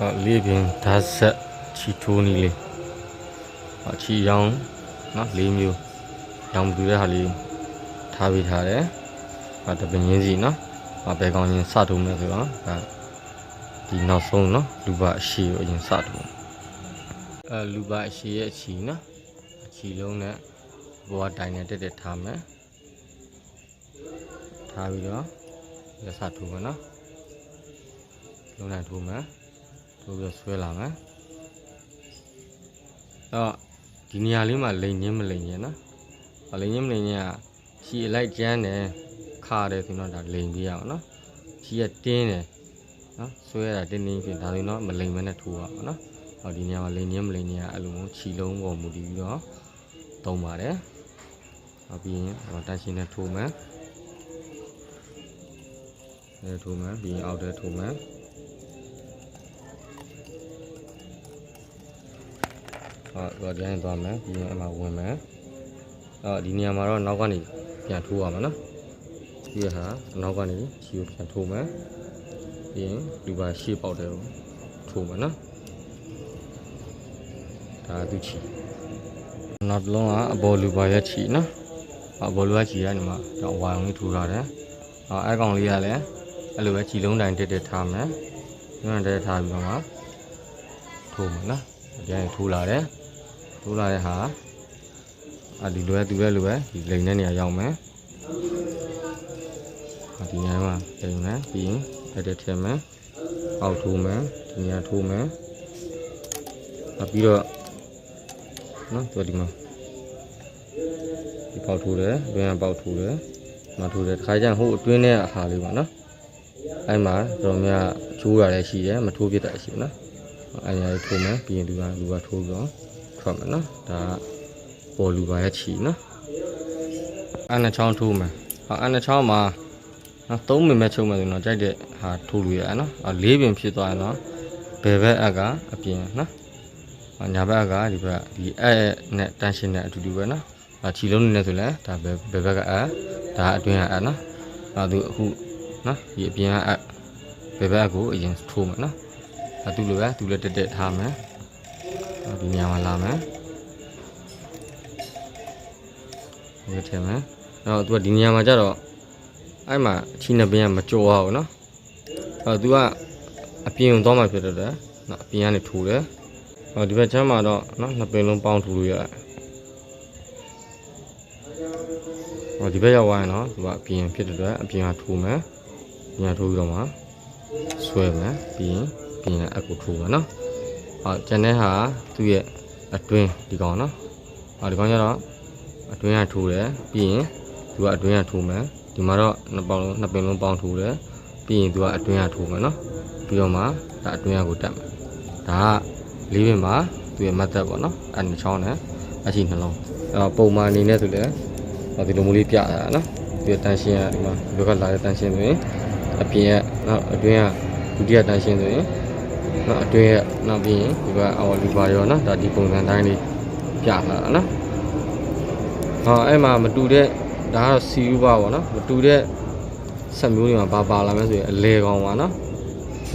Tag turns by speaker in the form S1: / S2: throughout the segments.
S1: အော်လေးပင်ဓာတ်ဆက်ချီထိုးနီးလေးအော်ချီရောင်းနော်လေးမျိုးရောင်းပြတဲ့ဟာလေးထားပေးထားတယ်အော်တပင်ရင်းစီနော်အော်ဘယ်ကောင်ချင်းစထုံးမယ်ဆိုတော့ဒါဒီနောက်ဆုံးနော်လူပါအရှိကိုအရင်စထုံးအဲလူပါအရှိရဲ့အချီနော်အချီလုံးနဲ့ဘောတိုင်နဲ့တက်တက်ထားမယ်ထားပြီးတော့ရစထုံးမယ်နော်လုံးနဲ့ထိုးမယ် ထိုးပြီးတော့ဆွဲလာမယ်တော့ဒီနေရာလေးမှာလိန်ချင်းမလိန်ချင်းနော်အလိန်ချင်းမလိန်ချင်းကရှီအလိုက်ကျန်းတယ်ခါတယ်ဆိုတော့ဒါလိန်ပြရအောင်နော်ရှီကတင်းတယ်နော်ဆွဲရတာတင်းတင်းဖြစ်ဒါဆိုရင်တော့မလိန်မနဲ့ထိုးရအောင်နော်ဟောဒီနေရာမှာလိန်ချင်းမလိန်ချင်းကအဲ့လိုမျိုးခြီလုံးပေါ်မူတည်ပြီးတော့သုံးပါတယ်ဟောပြီးရင်ဟောတန်ရှင်းနဲ့ထိုးမယ်အဲထိုးမယ်ပြီးရင်အောက်ထဲထိုးမယ် ဟုတ်တော့ကျန်သွားမယ်ပြီးရင်အမှဝင်မယ်အော်ဒီနေရာမှာတော့နောက်ကနေပြန်ထိုးရမှာနော်ပြီးရဟာနောက်ကနေခြေကိုပြန်ထိုးမယ်ပြီးရင်လူပါရှေ့ပေါက်တယ်ကိုထိုးမယ်နော်ဒါသူခြေနောက်တစ်လုံးကအပေါ်လူပါရဲ့ခြေနော်အပေါ်လူပါခြေကနေမှာတော့ဝါအောင်လေးထိုးထားတယ်အော်အဲကောင်လေးကလည်းအဲ့လိုပဲခြေလုံးတိုင်းတက်တက်ထားမယ်ညွန့်တက်ထားပြီးတော့မှထိုးမယ်နော်ကျန်ထိုးလာတယ် ထိုးလာတဲ့ဟာအဒီလွယ်သူလဲလိုပဲဒီလိန်တဲ့နေရာရောက်မယ်အဒီနေရာမှာလိန်မယ်ပြီးရင်အဲ့ဒါထည့်မယ်အောက်ထိုးမယ်ဒီနေရာထိုးမယ်အပြီးတော့နော်ตัวဒီမှာဒီပေါက်ထိုးတယ်တွင်းကပေါက်ထိုးတယ်မထိုးတယ်တခါကျရင်ဟိုအတွင်းထဲအဟာလေးပါနော်အဲ့မှာတော်များချိုးရလည်းရှိတယ်မထိုးပြတတ်ရှိတယ်နော်အဲ့ဒါလေးထိုးမယ်ပြီးရင်ဒီကလူကထိုးပြီးတော့ ထွက်မယ်နော်ဒါကပေါ်လူပါရဲ့ချီနော်အဲ့နှစ်ချောင်းထိုးမယ်ဟောအဲ့နှစ်ချောင်းမှာနော်သုံးမိမဲ့ချုပ်မယ်ဆိုတော့ကြိုက်တဲ့ဟာထိုးလို့ရအောင်နော်အော်လေးပင်ဖြစ်သွားရင်တော့ဘယ်ဘက်အက်ကအပြင်နော်အော်ညာဘက်အက်ကဒီဘက်ဒီအက်နဲ့တန်ရှင်းနဲ့အတူတူပဲနော်အော်ခြီလုံးနေနေဆိုလဲဒါဘယ်ဘယ်ဘက်ကအက်ဒါအတွင်းကအက်နော်အော်သူအခုနော်ဒီအပြင်ကအက်ဘယ်ဘက်အက်ကိုအရင်ထိုးမယ်နော်အဲသူလိုပဲသူလည်းတက်တက်ထားမယ် ဒီနေရာမှာလာမယ်ဒီထည့်မယ်အဲ့တော့သူကဒီနေရာမှာကျတော့အဲ့မှာအချီနှစ်ပင်ကမကြော်အောင်နော်အဲ့တော့သူကအပြင်ကိုသွားမှဖြစ်တော့တယ်နော်အပြင်ကနေထိုးတယ်ဟောဒီဘက်ချမ်းမှာတော့နော်နှစ်ပင်လုံးပေါင်းထိုးလို့ရတယ်ဟောဒီဘက်ရောက်သွားရင်တော့သူကအပြင်ဖြစ်တဲ့အတွက်အပြင်ကထိုးမယ်အပြင်ကထိုးပြီးတော့မှဆွဲမယ်ပြီးရင်ပြင်ကအကူထိုးမယ်နော် ဟုတ်ကျန်တဲ့ဟာသူ့ရဲ့အတွင်းဒီကောင်နော်ဟောဒီကောင်ကျတော့အတွင်းကထိုးတယ်ပြီးရင်သူကအတွင်းကထိုးမယ်ဒီမှာတော့နှစ်ပေါင်းလုံးနှစ်ပင်လုံးပေါင်းထိုးတယ်ပြီးရင်သူကအတွင်းကထိုးမယ်နော်ပြီးတော့မှဒါအတွင်းကကိုတက်မယ်ဒါကလေးပင်မှာသူ့ရဲ့ method ပေါ့နော်အဲ့နှစ်ချောင်းနဲ့အရှိနှလုံးအဲ့တော့ပုံမှန်အနေနဲ့ဆိုလည်းဟောဒီလိုမျိုးလေးပြတာနော်ဒီတန်ရှင်းကဒီမှာဒီဘက်ကလာတဲ့တန်ရှင်းဆိုရင်အပြင်ကနော်အတွင်းကဒုတိယတန်ရှင်းဆိုရင် နော်အတွင်းရနောက်ပြီးရင်ဒီကအော်လူပါရောနော်ဒါဒီပုံစံတိုင်းလေးပြလာတာနော်ဟောအဲ့မှာမတူတဲ့ဒါကတော့စီဥပါပေါ့နော်မတူတဲ့ဆက်မျိုးတွေမှာပါပါလာမယ်ဆိုရင်အလဲကောင်ပါနော်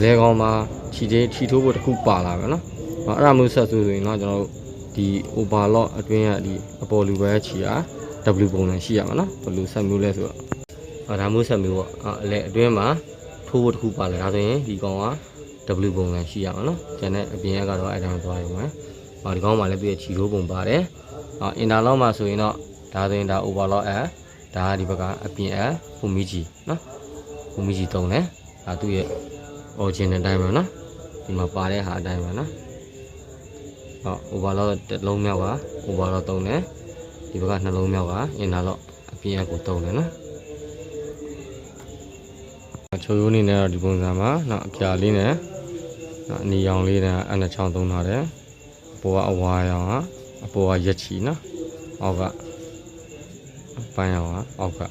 S1: လဲကောင်မှာခြီသေးခြီထိုးဖို့တစ်ခုပါလာမယ်နော်ဟောအဲ့ဒါမျိုးဆက်ဆိုဆိုရင်တော့ကျွန်တော်တို့ဒီ overlock အတွင်းကဒီအပေါ်လူပဲခြီတာ W ပုံစံရှိရမှာနော်ဘယ်လိုဆက်မျိုးလဲဆိုတော့ဟောဒါမျိုးဆက်မျိုးပေါ့အဲ့အလဲအတွင်းမှာထိုးဖို့တစ်ခုပါလာဒါဆိုရင်ဒီကောင်က W ပုံစံရှိရမှာနော်ကျန်တဲ့အပြင်ကတော့အဲ့ဒါသွားရုံပဲဟောဒီကောင်းမှလည်းသူရဲ့ခြီရိုးပုံပါတယ်ဟော interlock မှာဆိုရင်တော့ဒါဆိုရင်ဒါ overlock အဒါကဒီဘက်ကအပြင်အဖူမီဂျီနော်ဖူမီဂျီတုံးတယ်ဒါသူ့ရဲ့ original အတိုင်းပဲနော်ဒီမှာပါတဲ့ဟာအတိုင်းပဲနော်ဟော overlock တစ်လုံးမြောက်က overlock တုံးတယ်ဒီဘက်ကနှလုံးမြောက်က interlock အပြင်အကိုတုံးတယ်နော် ချိုးရိုးနေနဲ့တော့ဒီပုံစံမှာနော်အပြာလေးနဲ့နော်အနီရောင်လေးနဲ့အနှစ်ချောင်းသုံးထားတယ်အပေါ်ကအဝါရောင်ကအပေါ်ကရက်ချီနော်အောက်ကပန်းရောင်ကအောက်က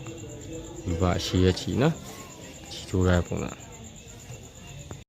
S1: လူကအရှိရက်ချီနော်ချီထိုးတဲ့ပုံစံ